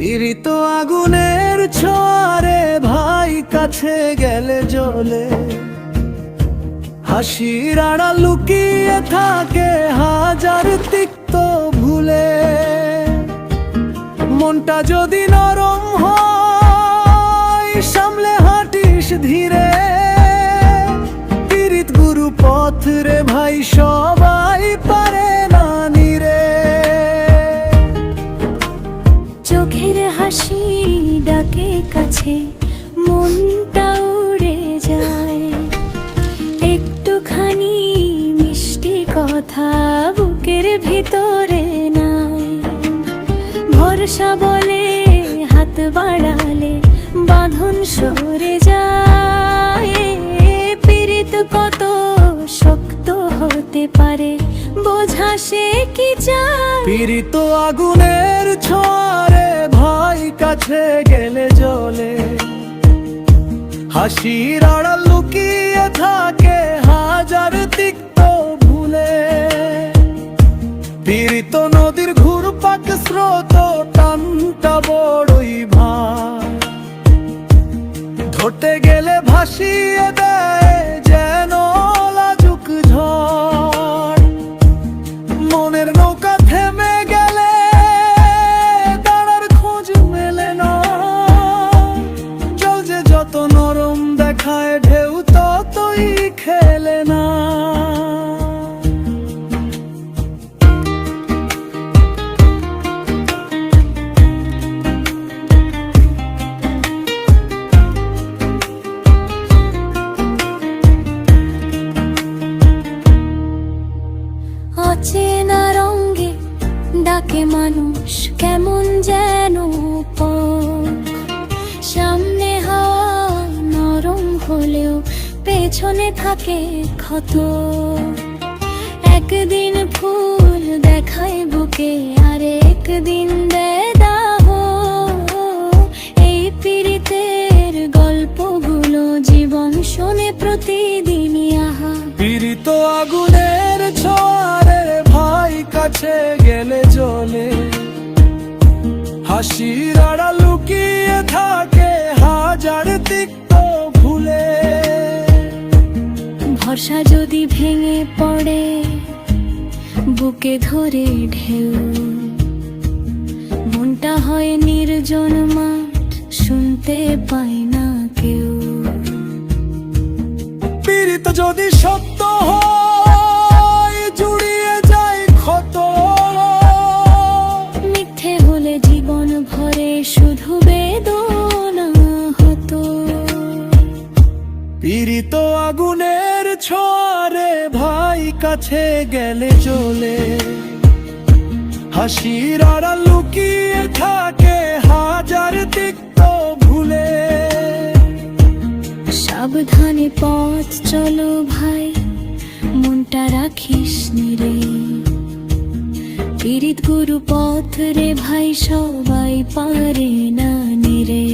পীড়িত আগুনের ছোয়ারে ভাই কাছে গেলে জলে। হাসির আড়া লুকিয়ে থাকে হাজার তিক্ত ভুলে। মনটা যদি নরম হয় কথা বুকের ভিতরে নাই। ভরসা বলে হাত বাড়ালে বাঁধন সরে যায়। পীড়িত কত শক্ত হতে পারে, বোঝা সে কি চায়? পীড়িত আগুনের ছোঁয়ারে ভাই কাছে গেলে জ্বলে। হাসির আড়াল লুকিয়ে থাকে হাজার তিক্ত পীড়িত নদীর ঘুরপাক স্রোত টানটা বড়ই ভার। ধরতে গেলে ভাসিয়ে দেয় অচেনা রঙ্গে ডাকে মানুষ কেমন যেন। সামনে হাওয়া নরম হলেও পেছনে থাকে ক্ষত একদিন ফুল দেখায় বুকে ভাই গেলে জ্বলে হাসির আড়া লুকিয়ে থাকে হাজার তিক্ত ভুলে। ভরসা যদি ভেঙে পড়ে বুকে ধরে ঢেউ। মনটা হয় নির্জন মাঠ শুনতে পায় না কেউ। পীড়িত যদি সত্য ছোঁয়ারে ভাই কাছে গেলে চলে। হাসির আড়া লুকিয়ে থাকে হাজার তিক্ত ভুলে। সাবধানে পথ চলো ভাই, মনটা রাখিস নিরে পীড়িত গুরু পথ রে ভাই, সবাই পারে না নিরে